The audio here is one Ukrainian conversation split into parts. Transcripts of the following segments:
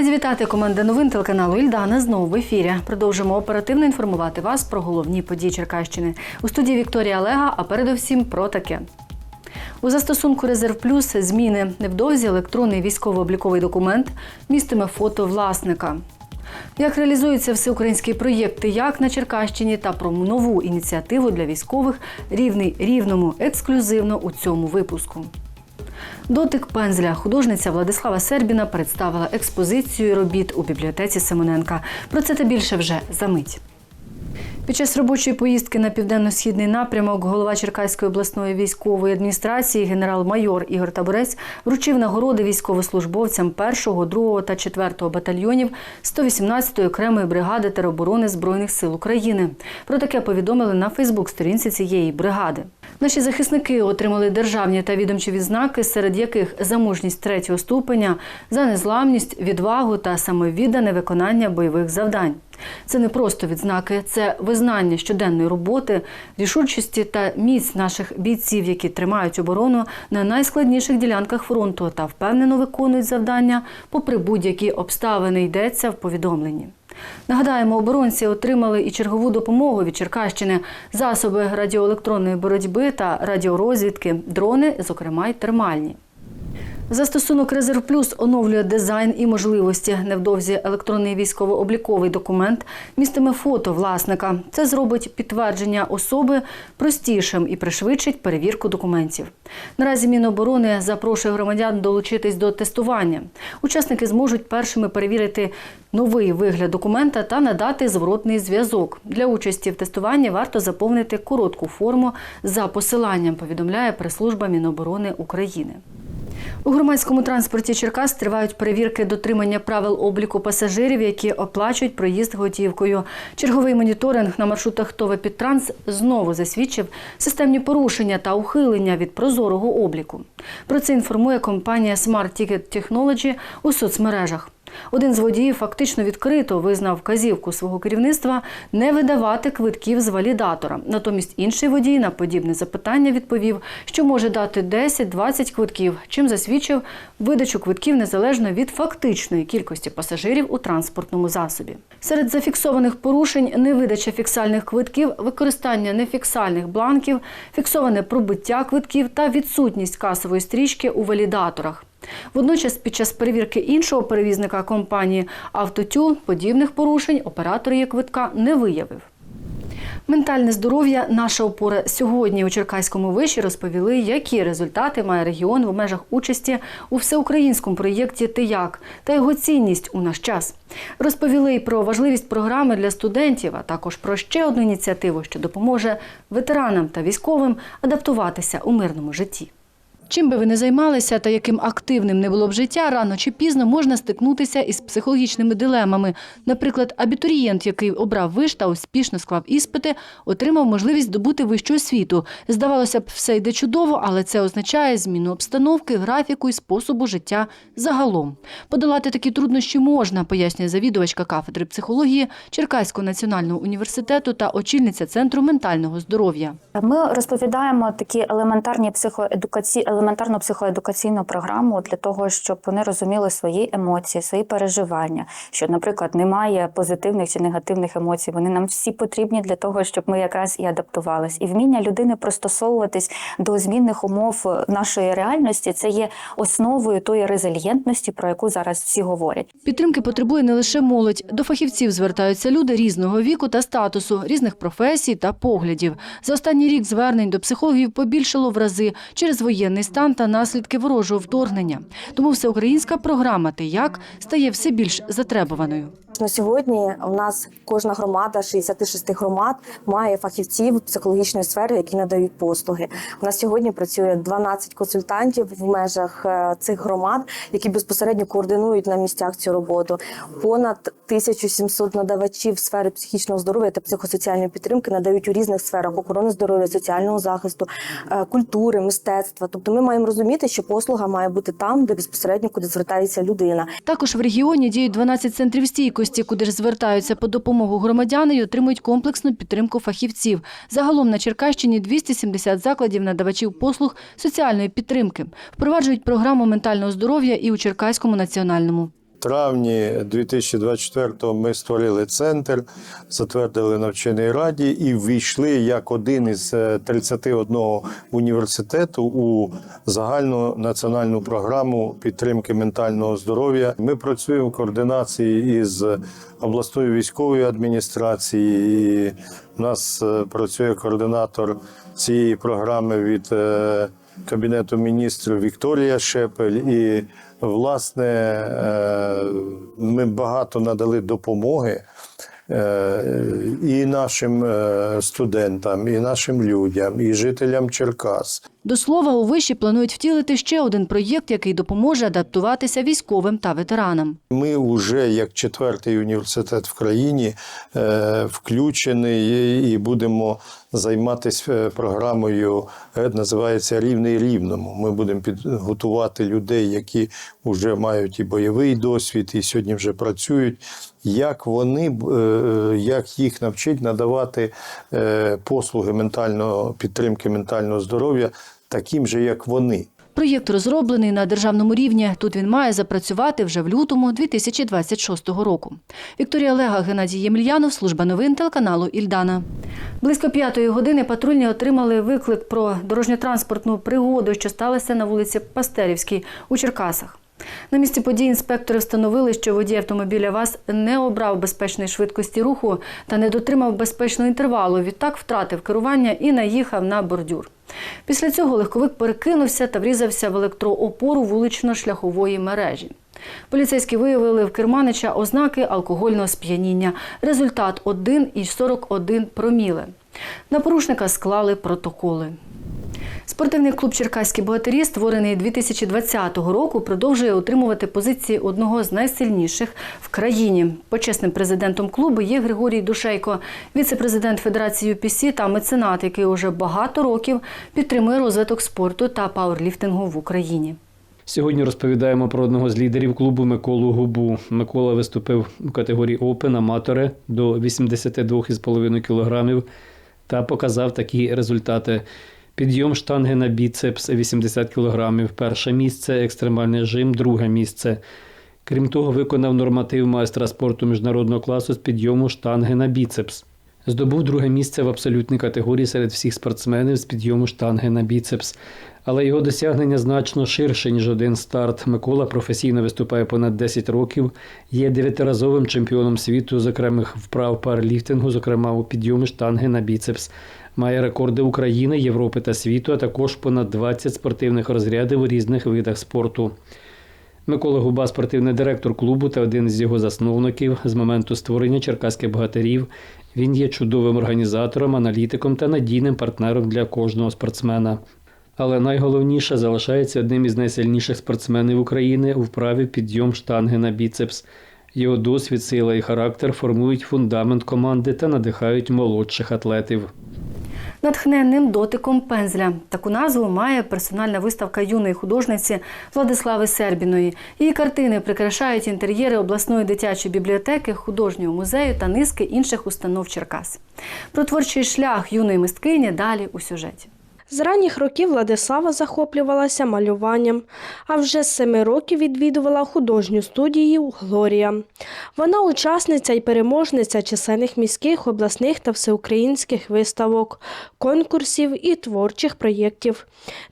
Раді вітати команда новин телеканалу Ільдана знову в ефірі. Продовжимо оперативно інформувати вас про головні події Черкащини. У студії Вікторія Олега, а передовсім про таке. У застосунку Резерв Плюс зміни невдовзі електронний військово-обліковий документ містиме фото власника. Як реалізуються всеукраїнські проєкти, як на Черкащині та про нову ініціативу для військових рівний рівному ексклюзивно у цьому випуску. Дотик пензля художниця Владислава Сербіна представила експозицію робіт у бібліотеці Симоненка. Про це та більше вже за мить. Під час робочої поїздки на південно-східний напрямок голова Черкаської обласної військової адміністрації генерал-майор Ігор Табурець вручив нагороди військовослужбовцям 1, 2 та 4 батальйонів 118-ї окремої бригади тероборони Збройних сил України. Про таке повідомили на Фейсбук-сторінці цієї бригади. Наші захисники отримали державні та відомчі відзнаки, серед яких за мужність третього ступеня, за незламність, відвагу та самовіддане виконання бойових завдань. Це не просто відзнаки, це визнання щоденної роботи, рішучості та міць наших бійців, які тримають оборону на найскладніших ділянках фронту та впевнено виконують завдання, попри будь-які обставини йдеться в повідомленні. Нагадаємо, оборонці отримали і чергову допомогу від Черкащини, засоби радіоелектронної боротьби та радіорозвідки, дрони, зокрема й термальні. Застосунок Резерв Плюс оновлює дизайн і можливості. Невдовзі електронний військово-обліковий документ містиме фото власника. Це зробить підтвердження особи простішим і пришвидшить перевірку документів. Наразі Міноборони запрошує громадян долучитись до тестування. Учасники зможуть першими перевірити новий вигляд документа та надати зворотний зв'язок. Для участі в тестуванні варто заповнити коротку форму за посиланням. Повідомляє прес-служба Міноборони України. У громадському транспорті Черкас тривають перевірки дотримання правил обліку пасажирів, які оплачують проїзд готівкою. Черговий моніторинг на маршрутах ТОВ «Підтранс» знову засвідчив системні порушення та ухилення від прозорого обліку. Про це інформує компанія Smart Ticket Technology у соцмережах. Один з водіїв фактично відкрито визнав вказівку свого керівництва не видавати квитків з валідатора. Натомість інший водій на подібне запитання відповів, що може дати 10-20 квитків, чим засвідчив видачу квитків незалежно від фактичної кількості пасажирів у транспортному засобі. Серед зафіксованих порушень невидача фіксальних квитків, використання нефіксальних бланків, фіксоване пробиття квитків та відсутність касової стрічки у валідаторах. Водночас, під час перевірки іншого перевізника компанії «Автотюн» подібних порушень оператор її квитка не виявив. Ментальне здоров'я наша опора сьогодні у Черкаському виші розповіли, які результати має регіон в межах участі у всеукраїнському проєкті «Ти-як» та його цінність у наш час. Розповіли й про важливість програми для студентів, а також про ще одну ініціативу, що допоможе ветеранам та військовим адаптуватися у мирному житті. Чим би ви не займалися та яким активним не було б життя, рано чи пізно можна стикнутися із психологічними дилемами. Наприклад, абітурієнт, який обрав виш та успішно склав іспити, отримав можливість добути вищу освіту. Здавалося б, все йде чудово, але це означає зміну обстановки, графіку і способу життя загалом. Подолати такі труднощі можна, пояснює завідувачка кафедри психології Черкаського національного університету та очільниця центру ментального здоров'я. Ми розповідаємо такі елементарні психоедукації, елементарну психоедукаційну програму для того, щоб вони розуміли свої емоції, свої переживання. Що, наприклад, немає позитивних чи негативних емоцій. Вони нам всі потрібні для того, щоб ми якраз і адаптувались. І вміння людини пристосовуватись до змінних умов нашої реальності це є основою тої резильєнтності, про яку зараз всі говорять. Підтримки потребує не лише молодь. До фахівців звертаються люди різного віку та статусу, різних професій та поглядів. За останній рік звернень до психологів побільшало в рази через воєнний стан та наслідки ворожого вторгнення. Тому всеукраїнська програма «Ти як» стає все більш затребуваною. На сьогодні у нас кожна громада, 66 громад, має фахівців психологічної сфери, які надають послуги. У нас сьогодні працює 12 консультантів в межах е, цих громад, які безпосередньо координують на місцях цю роботу. Понад 1700 надавачів сфери психічного здоров'я та психосоціальної підтримки надають у різних сферах охорони здоров'я, соціального захисту, е, культури, мистецтва. Тобто, ми маємо розуміти, що послуга має бути там, де безпосередньо куди звертається людина. Також в регіоні діють 12 центрів стійкості, куди ж звертаються по допомогу громадяни і отримують комплексну підтримку фахівців. Загалом на Черкащині 270 закладів надавачів послуг соціальної підтримки. Впроваджують програму ментального здоров'я і у Черкаському національному. Травні 2024 ми створили центр, затвердили навчальній раді і ввійшли як один із е, 31 університету у загальну національну програму підтримки ментального здоров'я. Ми працюємо в координації із обласною військовою адміністрацією. І у нас е, працює координатор цієї програми від е, Кабінету міністрів Вікторія Шепель. І, власне, е, ми багато надали допомоги е, і нашим е, студентам, і нашим людям, і жителям Черкас. До слова, у виші планують втілити ще один проєкт, який допоможе адаптуватися військовим та ветеранам. Ми вже як четвертий університет в країні включений і будемо займатися е, програмою, е, називається Рівний рівному. Ми будемо підготувати людей, які вже мають і бойовий досвід, і сьогодні вже працюють. Як вони б, е, як їх навчить надавати е, послуги ментального підтримки ментального здоров'я таким же, як вони. Проєкт розроблений на державному рівні. Тут він має запрацювати вже в лютому 2026 року. Вікторія Олега, Геннадій Ємельянов, служба новин телеканалу Ільдана. Близько п'ятої години патрульні отримали виклик про дорожньо-транспортну пригоду, що сталася на вулиці Пастерівській у Черкасах. На місці події інспектори встановили, що водій автомобіля ВАЗ не обрав безпечної швидкості руху та не дотримав безпечного інтервалу. Відтак втратив керування і наїхав на бордюр. Після цього легковик перекинувся та врізався в електроопору вулично-шляхової мережі. Поліцейські виявили в керманича ознаки алкогольного сп'яніння. Результат 1,41 проміле. На порушника склали протоколи. Спортивний клуб Черкаські богатирі, створений 2020 року, продовжує отримувати позиції одного з найсильніших в країні. Почесним президентом клубу є Григорій Душейко, віце-президент Федерації ЮПІСі та меценат, який уже багато років підтримує розвиток спорту та пауерліфтингу в Україні. Сьогодні розповідаємо про одного з лідерів клубу Миколу Губу. Микола виступив у категорії Open аматори до 82,5 кг та показав такі результати. Підйом штанги на біцепс 80 кг, перше місце, екстремальний жим, друге місце. Крім того, виконав норматив майстра спорту міжнародного класу з підйому штанги на біцепс. Здобув друге місце в абсолютній категорії серед всіх спортсменів з підйому штанги на біцепс. Але його досягнення значно ширше, ніж один старт. Микола професійно виступає понад 10 років, є дев'ятиразовим чемпіоном світу з окремих вправ парліфтингу, зокрема у підйомі штанги на біцепс. Має рекорди України, Європи та світу, а також понад 20 спортивних розрядів у різних видах спорту. Микола Губа, спортивний директор клубу та один з його засновників з моменту створення черкаських богатирів. Він є чудовим організатором, аналітиком та надійним партнером для кожного спортсмена. Але найголовніше залишається одним із найсильніших спортсменів України у вправі підйом штанги на біцепс. Його досвід, сила і характер формують фундамент команди та надихають молодших атлетів. Натхненним дотиком пензля. Таку назву має персональна виставка юної художниці Владислави Сербіної. Її картини прикрашають інтер'єри обласної дитячої бібліотеки, художнього музею та низки інших установ Черкас. Про творчий шлях юної мисткині далі у сюжеті. З ранніх років Владислава захоплювалася малюванням, а вже з семи років відвідувала художню студію Глорія. Вона учасниця і переможниця численних міських, обласних та всеукраїнських виставок, конкурсів і творчих проєктів,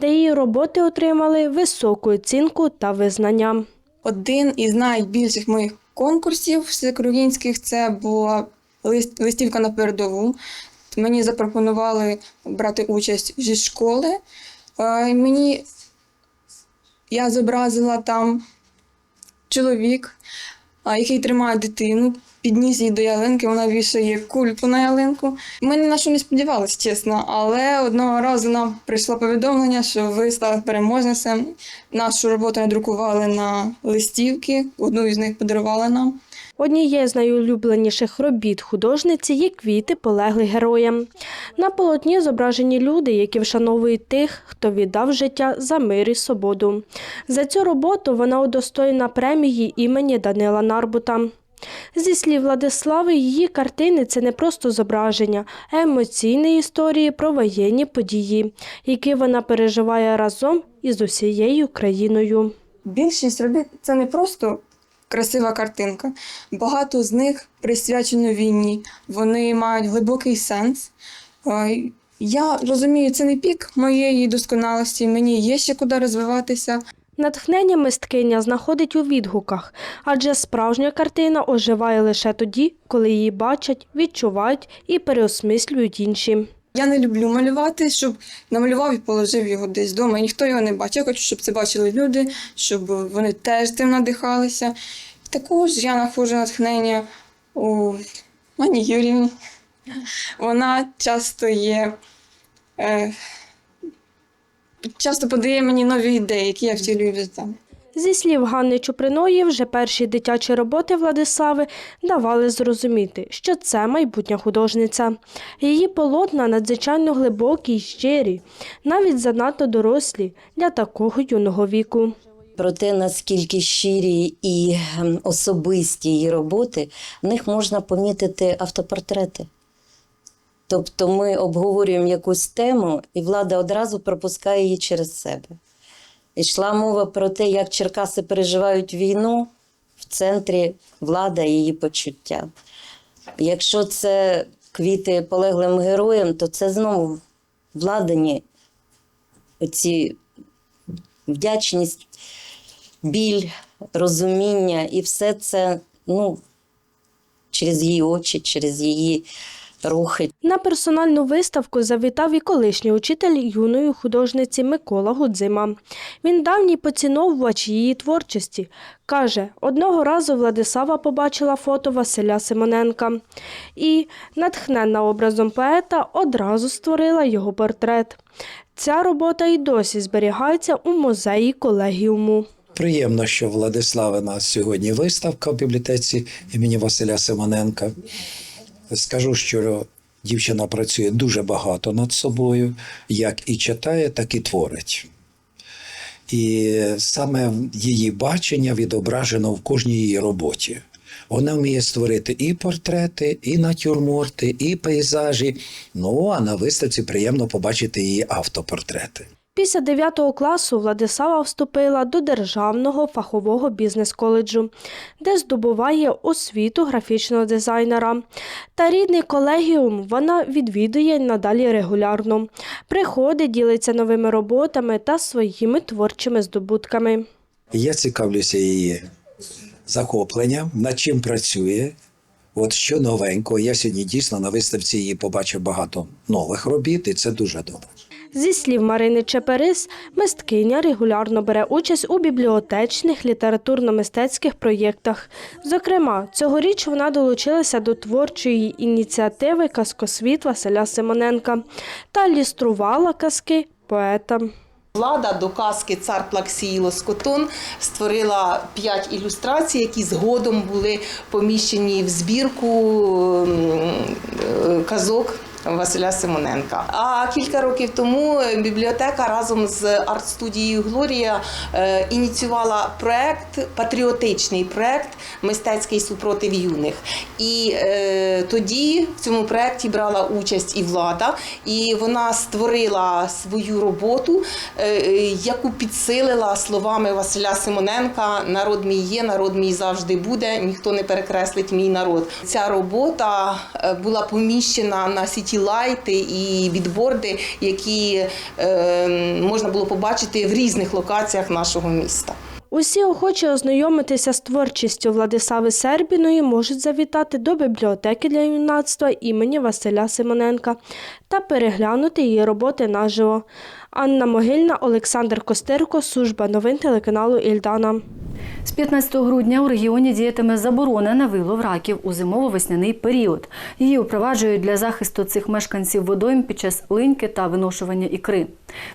де її роботи отримали високу оцінку та визнання. Один із найбільших моїх конкурсів всеукраїнських це була лист, листівка на передову. Мені запропонували брати участь зі школи. Е, Мені я зобразила там чоловік, який тримає дитину, підніс її до ялинки, вона вішає кульку на ялинку. Ми ні на що не сподівалися, чесно, але одного разу нам прийшло повідомлення, що ви стали переможницем. Нашу роботу надрукували на листівки, одну із них подарували нам. Однією з найулюбленіших робіт художниці є квіти полеглих героям. На полотні зображені люди, які вшановують тих, хто віддав життя за мир і свободу. За цю роботу вона удостоєна премії імені Данила Нарбута. Зі слів Владислави, її картини це не просто зображення, а емоційні історії про воєнні події, які вона переживає разом із усією країною. Більшість робіт це не просто красива картинка. Багато з них присвячено війні. Вони мають глибокий сенс. Я розумію, це не пік моєї досконалості. Мені є ще куди розвиватися. Натхнення мисткиня знаходить у відгуках, адже справжня картина оживає лише тоді, коли її бачать, відчувають і переосмислюють інші. Я не люблю малювати, щоб намалював і положив його десь вдома. І ніхто його не бачить. Я хочу, щоб це бачили люди, щоб вони теж тим надихалися. Також я знаходжу натхнення у Мані Юрівні. Вона часто є. Е, часто подає мені нові ідеї, які я втілюю в життя. Зі слів Ганни Чуприної, вже перші дитячі роботи Владислави давали зрозуміти, що це майбутня художниця. Її полотна надзвичайно глибокі й щирі, навіть занадто дорослі для такого юного віку. Про те, наскільки щирі і ем, особисті її роботи, в них можна помітити автопортрети. Тобто ми обговорюємо якусь тему, і влада одразу пропускає її через себе. Йшла мова про те, як Черкаси переживають війну, в центрі влада і її почуття. Якщо це квіти полеглим героям, то це знову владані ці вдячність, біль, розуміння, і все це ну, через її очі, через її рухи. На персональну виставку завітав і колишній учитель юної художниці Микола Гудзима. Він давній поціновувач її творчості. Каже, одного разу Владислава побачила фото Василя Симоненка і, натхненна образом поета, одразу створила його портрет. Ця робота і досі зберігається у музеї колегіуму. Приємно, що Владислава нас сьогодні виставка в бібліотеці імені Василя Симоненка. Скажу, що дівчина працює дуже багато над собою, як і читає, так і творить. І саме її бачення відображено в кожній її роботі. Вона вміє створити і портрети, і натюрморти, і пейзажі. Ну а на виставці приємно побачити її автопортрети. Після 9 класу Владислава вступила до Державного фахового бізнес-коледжу, де здобуває освіту графічного дизайнера. Та рідний колегіум вона відвідує надалі регулярно. Приходить, ділиться новими роботами та своїми творчими здобутками. Я цікавлюся її захопленням, над чим працює. От що новенького. Я сьогодні дійсно на виставці її побачив багато нових робіт, і це дуже добре. Зі слів Марини Чеперис, мисткиня регулярно бере участь у бібліотечних літературно-мистецьких проєктах. Зокрема, цьогоріч вона долучилася до творчої ініціативи Казкосвіт Василя Симоненка та ілюструвала казки поета. Влада до казки Цар Плаксії Лоскотон створила п'ять ілюстрацій, які згодом були поміщені в збірку ем, е, казок. Василя Симоненка. А кілька років тому бібліотека разом з арт-студією Глорія е, ініціювала проект, патріотичний проект Мистецький супротив юних. І е, тоді в цьому проекті брала участь і влада, і вона створила свою роботу, е, яку підсилила словами Василя Симоненка: Народ мій є, народ мій завжди буде, ніхто не перекреслить мій народ. Ця робота була поміщена на сіті лайти і бідборди, які е, можна було побачити в різних локаціях нашого міста. Усі охочі ознайомитися з творчістю Владислави Сербіної можуть завітати до бібліотеки для юнацтва імені Василя Симоненка та переглянути її роботи наживо. Анна Могильна, Олександр Костирко, служба новин телеканалу Ільдана. З 15 грудня у регіоні діятиме заборона на вилов раків у зимово-весняний період. Її впроваджують для захисту цих мешканців водойм під час линьки та виношування ікри.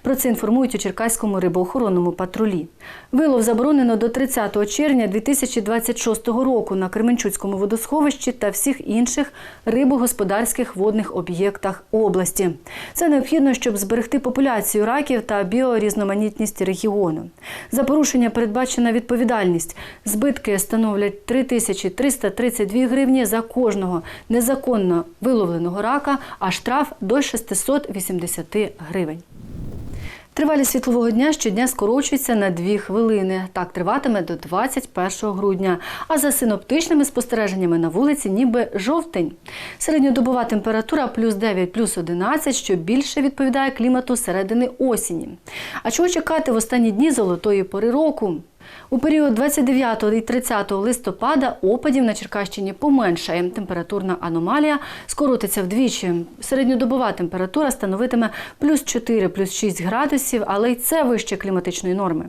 Про це інформують у Черкаському рибоохоронному патрулі. Вилов заборонено до 30 червня 2026 року на Кременчуцькому водосховищі та всіх інших рибогосподарських водних об'єктах області. Це необхідно, щоб зберегти популяцію раків та біорізноманітність регіону. За порушення передбачена відповідальність. Збитки становлять 3332 гривні за кожного незаконно виловленого рака, а штраф до 680 гривень. Тривалість світлового дня щодня скорочується на 2 хвилини. Так триватиме до 21 грудня. А за синоптичними спостереженнями на вулиці ніби жовтень. Середньодобова температура плюс 9, плюс 11, що більше відповідає клімату середини осені. А чого чекати в останні дні золотої пори року? У період 29 і 30 листопада опадів на Черкащині поменшає. Температурна аномалія скоротиться вдвічі. Середньодобова температура становитиме плюс 4, плюс 6 градусів, але й це вище кліматичної норми.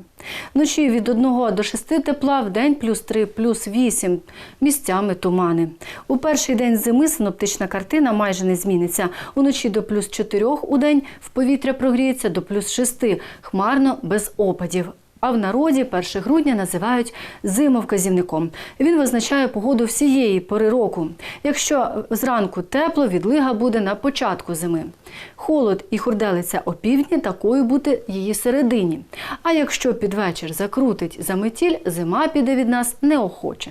Вночі від 1 до 6 тепла, в день плюс 3, плюс 8, місцями тумани. У перший день зими синоптична картина майже не зміниться. Уночі до плюс 4 у день в повітря прогріється до плюс 6, хмарно без опадів. А в народі 1 грудня називають зимовказівником. Він визначає погоду всієї пори року. Якщо зранку тепло, відлига буде на початку зими. Холод і хурделиця опівдні, такою буде її середині. А якщо під вечір закрутить заметіль, зима піде від нас неохоче.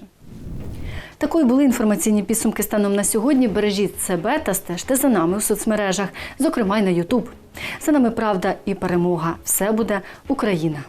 Такою були інформаційні підсумки станом на сьогодні. Бережіть себе та стежте за нами у соцмережах, зокрема й на Ютуб. За нами правда і перемога. Все буде Україна.